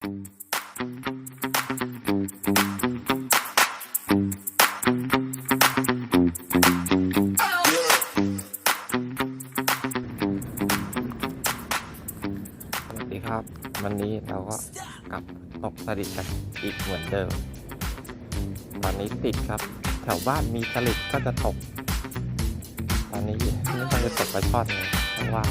สวัสดีครับ วันนี้เราก็กลับตกสลิดกันอีกเหมือนเดิม ตอนนี้ติดครับ แถวบ้านมีสลิดก็จะตก ตอนนี้ไม่ต้องไปตกปช่อนเลยเพราะว่า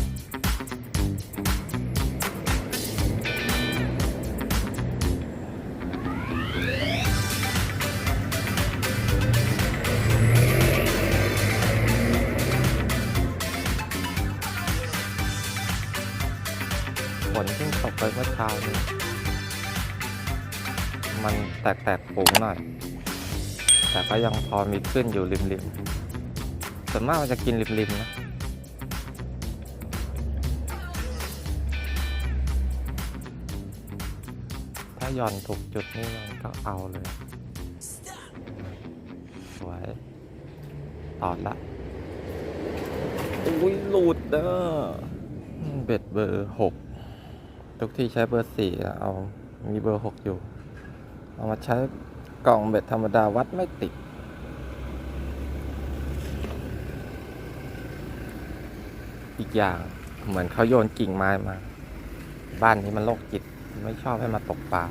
นเพิ่งตกไปเมื่อเช้านี้มันแตกๆฝูงหน่อย แต่ก็ยังพอมีขึ้นอยู่ริมๆส่วนมากมันจะกินริมๆนะถ้าหย่อนถูกจุดนี่มันก็เอาเลยสวยตอดละอุ้ยหลุดเด้อเบ็ดเบอร์หก ทุกที่ใช้เบอร์สี่เอามีเบอร์หกอยู่ เอามาใช้กล่องเบ็ดธรรมดาวัดไม่ติด อีกอย่างเหมือนเขาโยนกิ่งไม้มา บ้านนี้มันโรคจิต ไม่ชอบให้มาตกปลา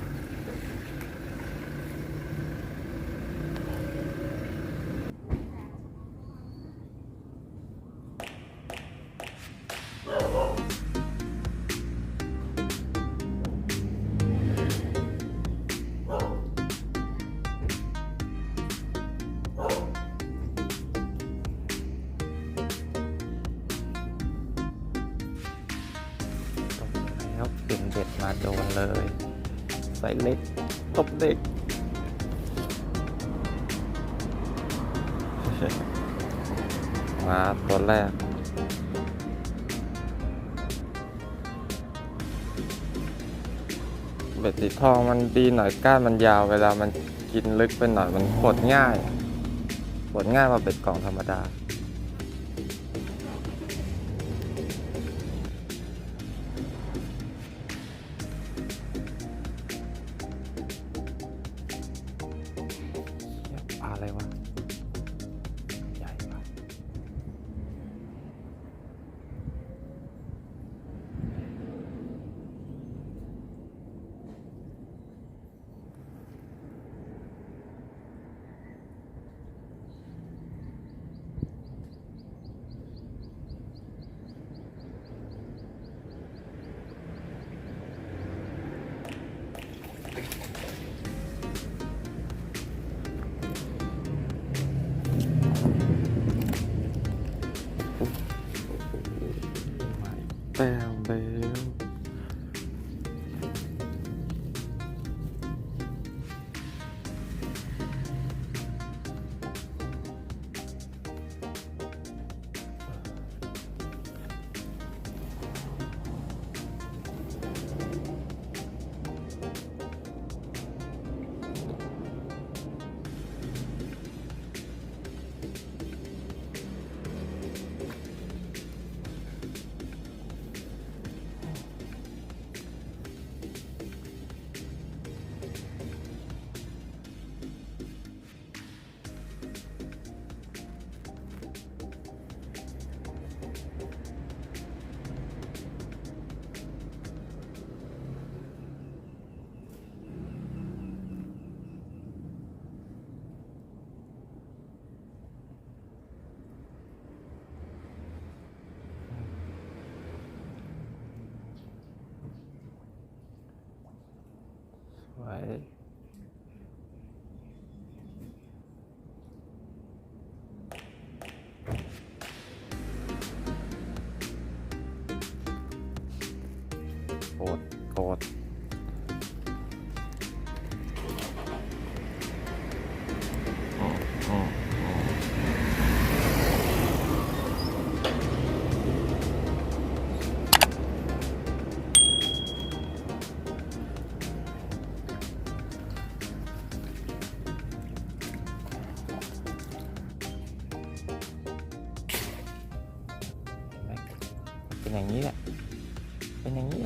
เล็กตบเด็ก มาตัวแรก เบ็ดสีทองมันดีหน่อยก้านมันยาวเวลามันกินลึกไปหน่อยมันปลดง่ายปลดง่ายกว่าเบ็ดกล่องธรรมดา ไม่ แเป็นอย่างนี้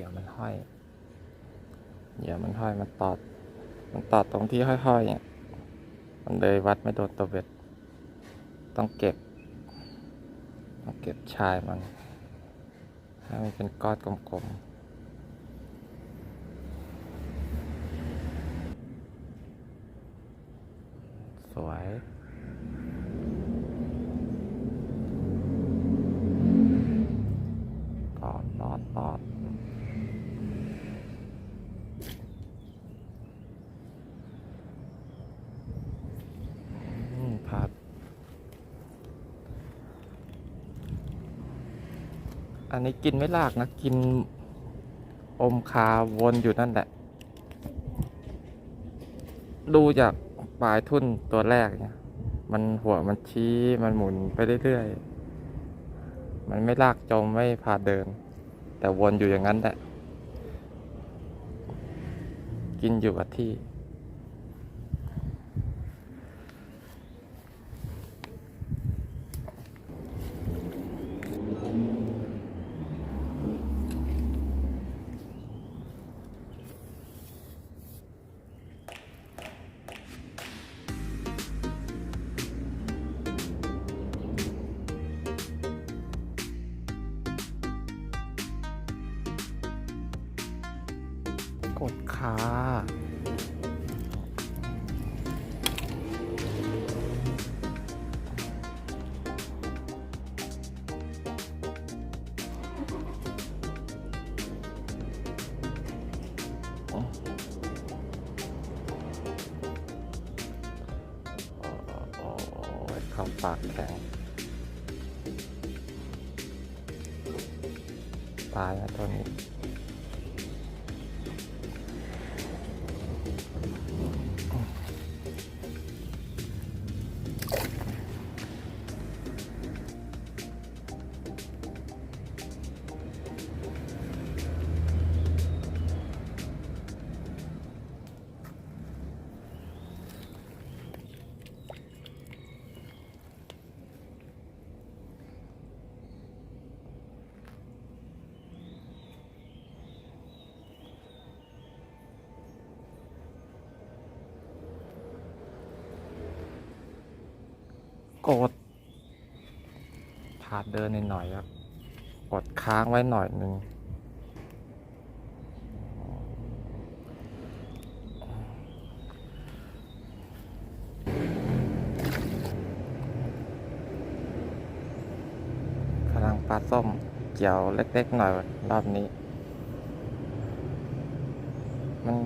ยื่อมันห้อยเหยื่อมันห้อยมันตอด มันตอดตรงที่ห้อยๆเนี่ยมันเลยวัดไม่โดนตัวเบ็ด ต้องเก็บ ต้องเก็บชายมันให้มันเป็นก้อนกลมๆสวย ตอดตอดตอดอืมผัด อันนี้กินไม่ลากนะ กินอมคาวนอยู่นั่นแหละ ดูจากปลายทุ่นตัวแรกเนี่ย มันหัวมันชี้มันหมุนไปเรื่อยๆ มันไม่ลากจมไม่พาเดิน แต่วนอยู่อย่างนั้นแหละ กินอยู่กับที่ กดขาโอ้ยเข้าปากแข็งตายนะตัวนี้ กดพาดเดินหน่อยๆครับ กดค้างไว้หน่อยหนึ่งพลังปลาส้มเกี่ยวเล็กๆหน่อยรอบนี้ มัน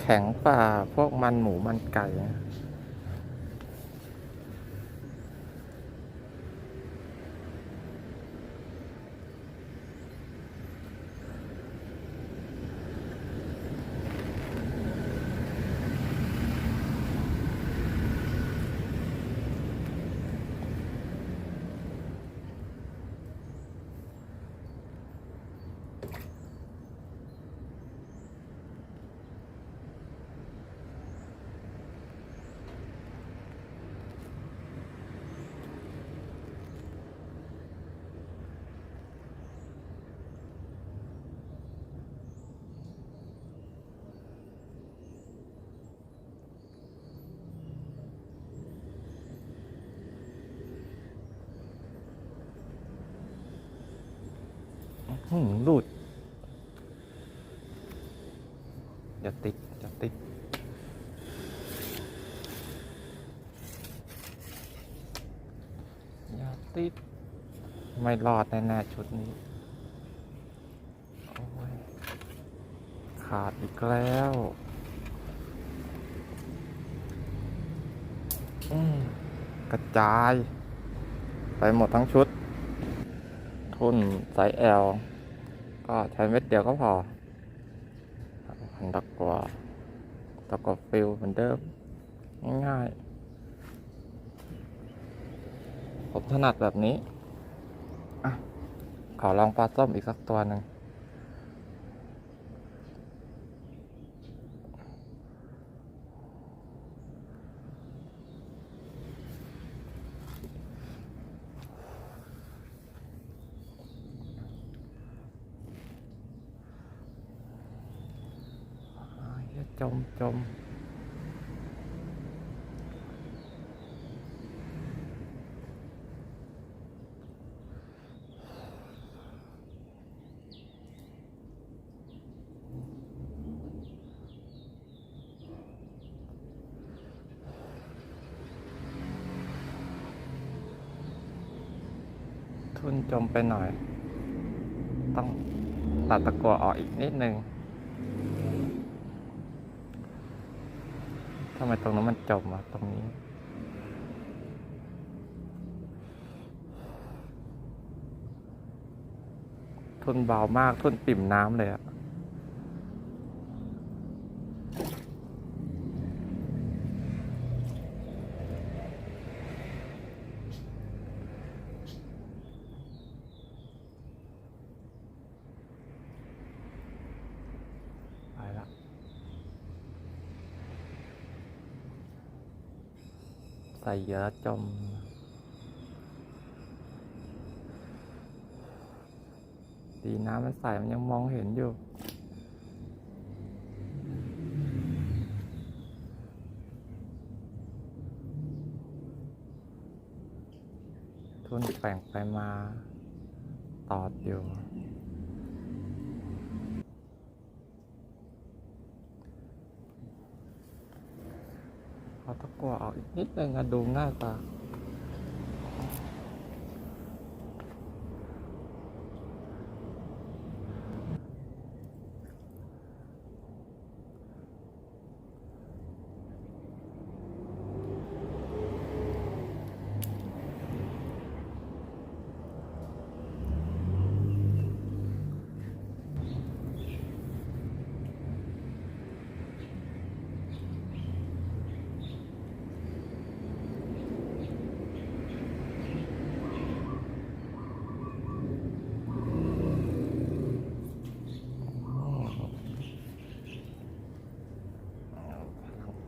แข็งกว่าพวกมันหมูมันไก่นะ หืมหลุดอย่าติดอย่าติด อย่าติด ไม่รอดแน่ๆชุดนี้ ขาดอีกแล้วกระจาย ไปหมดทั้งชุด ทุนไซส์ L ก็ใช้เม็ดเดียวก็พอพันตะกว่าตะกว่าฟิลเหมือนเดิม ง่ายๆ ผมถนัดแบบนี้ อะ ขอลองปลาส้มอีกสักตัวหนึ่ง จมจมทุนจมไปหน่อย ต้องตัดตะกัวออกอีกนิดนึง ทำไมตรงนั้นมันจมอะตรงนี้ ทุนเบามากทุนปิ่มน้ำเลยอะ ไปละ ใส่เยอะจมดีน้ำมันใสมันยังมองเห็นอยู่ ทุนแป่งไปมา ตอดอยู่ เอาตะกั่วออกอีกนิดนึงอะดูง่ายกว่า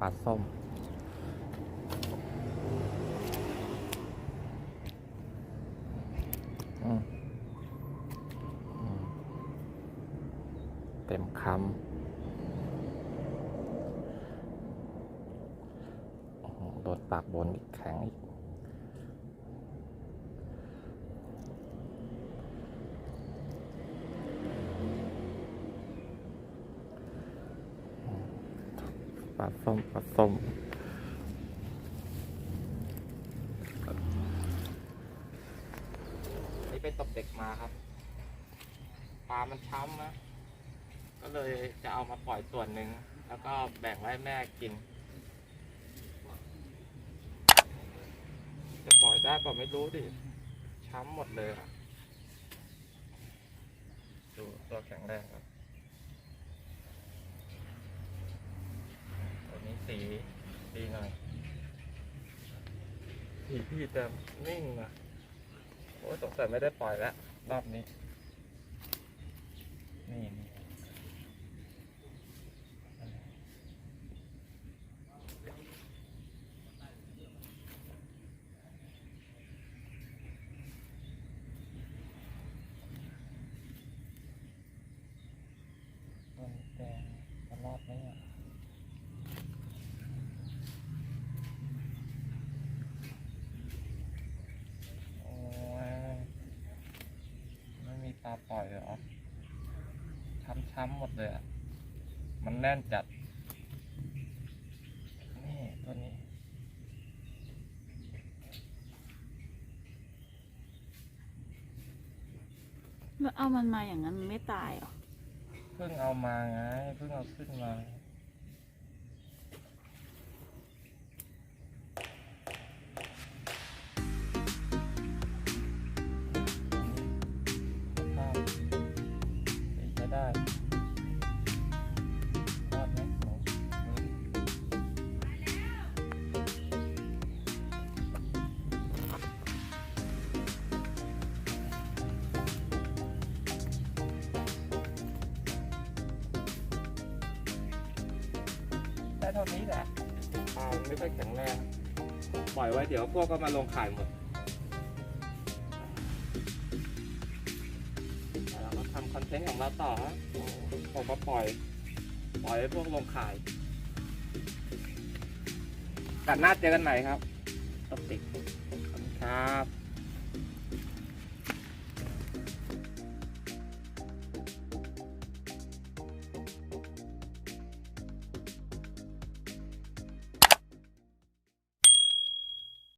ปลาส้ม อืมอืมเต็มคำโอ้โหโดนปากบนอีกแข็งอีก ปลาส้มปลาส้มนี่ไปตบเด็กมาครับปลามันช้ำนะก็เลยจะเอามาปล่อยส่วนหนึ่ง แล้วก็แบ่งไว้แม่กิน จะปล่อยได้ป่าไม่รู้ดิ ช้ำหมดเลยอะดูตัวแข็งแรงครับ ตัวนี้ สีดีหน่อยสีพี่จะนิ่งนะโอ้ยสงสัยไม่ได้ปล่อยแล้วรอบนี้นี่มันแดงจะรอดไหมอะ โอ้ยไม่มีตาปล่อยเหรอ ช้ำๆหมด เลยอะ มันแน่นจัด นี่ตัวนี้ แล้วเอามันมาอย่างนั้นมันไม่ตายเหรอ เพิ่งเอามาไง เพิ่งเอาขึ้นมา ท่านี้แหละปลาไม่ค่อยแข็งแรงปล่อยไว้เดี๋ยวพวกก็มาลงขายหมดแล้วก็ทำคอนเทนต์ของเราต่อผมก็ปล่อย ปล่อยให้พวกลงขายกันหน้าเจอกันใหม่ครับตบติดครับ